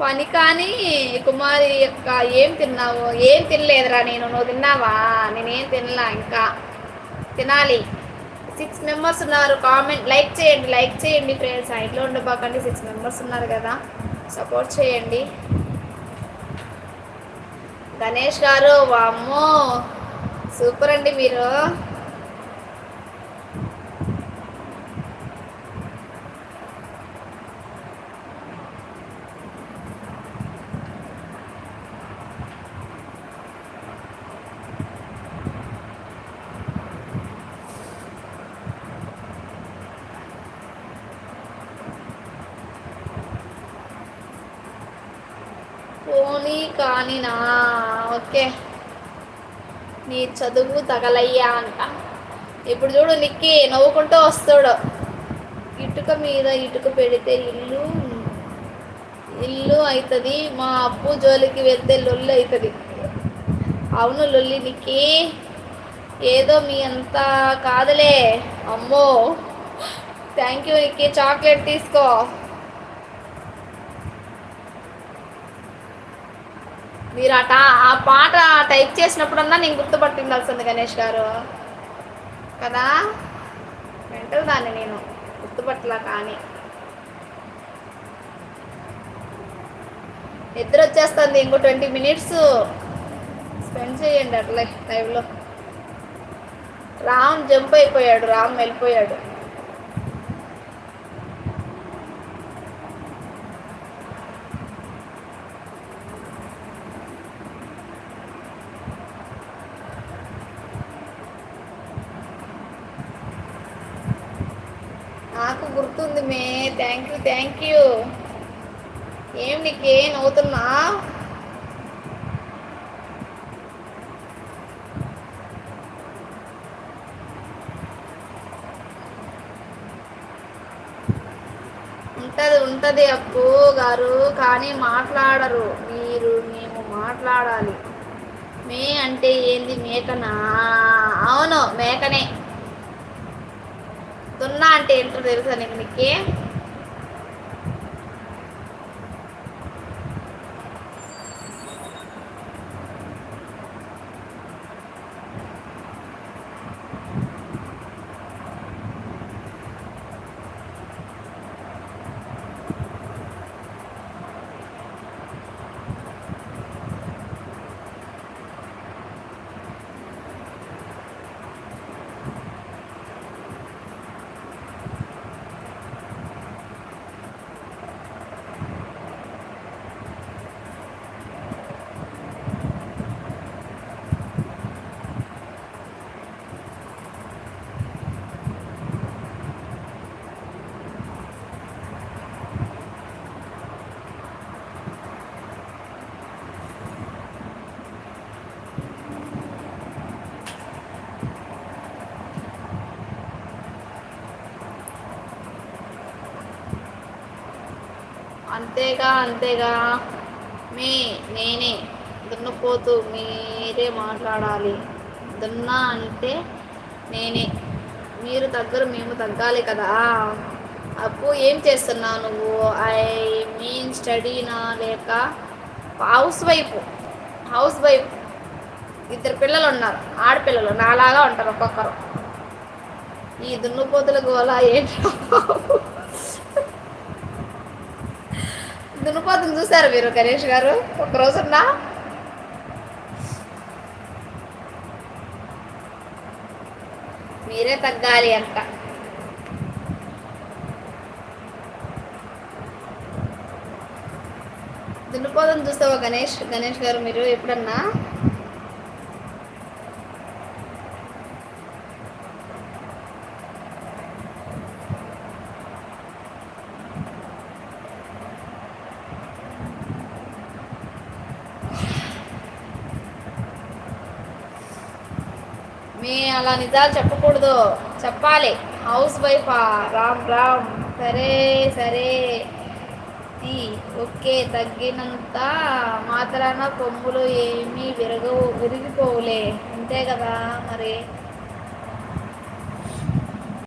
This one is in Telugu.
పని కానీ కుమారి యొక్క ఏం తిన్నావు? ఏం తినలేదురా నేను. నువ్వు తిన్నావా? నేనేం తినలా ఇంకా? తినాలి. సిక్స్ మెంబర్స్ ఉన్నారు. కామెంట్ లైక్ చేయండి లైక్ చేయండి ఫ్రెండ్స్ ఇంట్లో ఉండబాకండి. సిక్స్ మెంబర్స్ ఉన్నారు కదా. సపోర్ట్ చేయండి. గణేష్ గారు వామ్మో! సూపర్ అండి మీరు. పోనీ కానీ నా ఓకే. నీ చదువు తగలయ్యా అంట. ఇప్పుడు చూడు నిక్కి నవ్వుకుంటూ వస్తాడు. ఇటుక మీద ఇటుక పెడితే ఇల్లు ఇల్లు అవుతుంది మా అప్పు జోలికి వెళ్తే లొల్లు అవుతుంది అవును లొల్లి నిక్కి. ఏదో మీ అంత కాదులే. అమ్మో. థ్యాంక్ యూ నిక్కి చాక్లెట్ తీసుకో. మీరు అట ఆ పాట టైప్ చేసినప్పుడన్నా నేను గుర్తుపట్టిందాల్సింది గణేష్ గారు. కదా? వెంటల్ దాన్ని నేను గుర్తుపట్టలా కానీ. నిద్ర వచ్చేస్తుంది ఇంకో ట్వంటీ మినిట్స్ స్పెండ్ చేయండి అట్లే లైవ్లో. రామ్ జంప్ అయిపోయాడు రామ్ వెళ్ళిపోయాడు. నాకు గుర్తుంది మే. థ్యాంక్ యూ థ్యాంక్ యూ ఏం నీకేం అవుతున్నా? ఉంటది ఉంటది అప్పు గారు కానీ మాట్లాడరు. మీరు మేము మాట్లాడాలి. మే అంటే ఏంది మేకనా? అవును మేకనే. దున్నా అంటే ఏంటో తెలుసా నీకు? నీకే అంతేగా అంతేగా. మీ నేనే. దున్నపోతూ మీరే మాట్లాడాలి. దున్నా అంటే నేనే. మీరు దగ్గర మేము తగ్గాలి కదా. అప్పు ఏం చేస్తున్నావు నువ్వు? ఐ మీన్ స్టడీనా లేక హౌస్ వైఫ్. House wife. ఇద్దరు పిల్లలు ఉన్నారు. ఆడపిల్లలు నాలాగా ఉంటారు ఒక్కొక్కరు. ఈ దున్నుపోతుల గోళ ఏంటి? దున్నపోతుని చూసారు మీరు గణేష్ గారు? ఒక రోజున్నా మీరే తగ్గాలి అంట. దున్నపోతుని చూస్తావా గణేష్? గణేష్ గారు మీరు ఎప్పుడన్నా? మీ అలా నిజాలు చెప్పకూడదు. చెప్పాలి. హౌస్ వైఫా రామ్ రామ్. సరే సరే. ఓకే తగ్గినంత మాత్రాన కొమ్ములు ఏమీ విరగవు విరిగిపోవులే. అంతే కదా మరి.